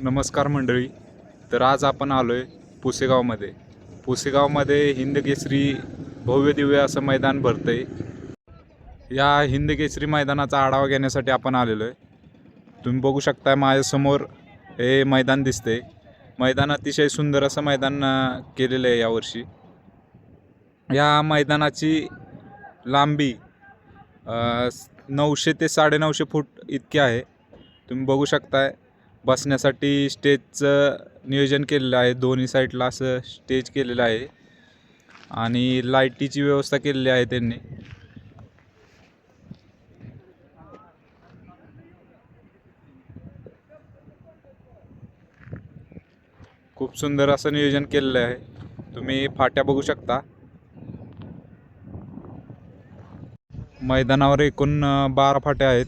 नमस्कार मंडळी तर आज आपण आलो आहे पुसेगावमध्ये. पुसेगावमध्ये हिंदकेसरी भव्य दिव्य असं मैदान भरतं आहे या हिंदकेसरी मैदानाचा आढावा घेण्यासाठी आपण आलेलो आहे तुम्ही बघू शकता माझ्यासमोर हे मैदान दिसते मैदान अतिशय सुंदर असं मैदान केलेलं आहे यावर्षी. या मैदानाची लांबी नऊशे ते साडेनऊशे फूट इतकी आहे. तुम्ही बघू शकताय बसण्यासाठी स्टेजचं नियोजन केलेलं आहे. दोन्ही साईडला असं स्टेज केलेलं आहे. आणि लाईटीची व्यवस्था केलेली आहे त्यांनी. खूप सुंदर असं नियोजन केलेलं आहे. तुम्ही फाट्या बघू शकता. मैदानावर एकूण बारा फाट्या आहेत.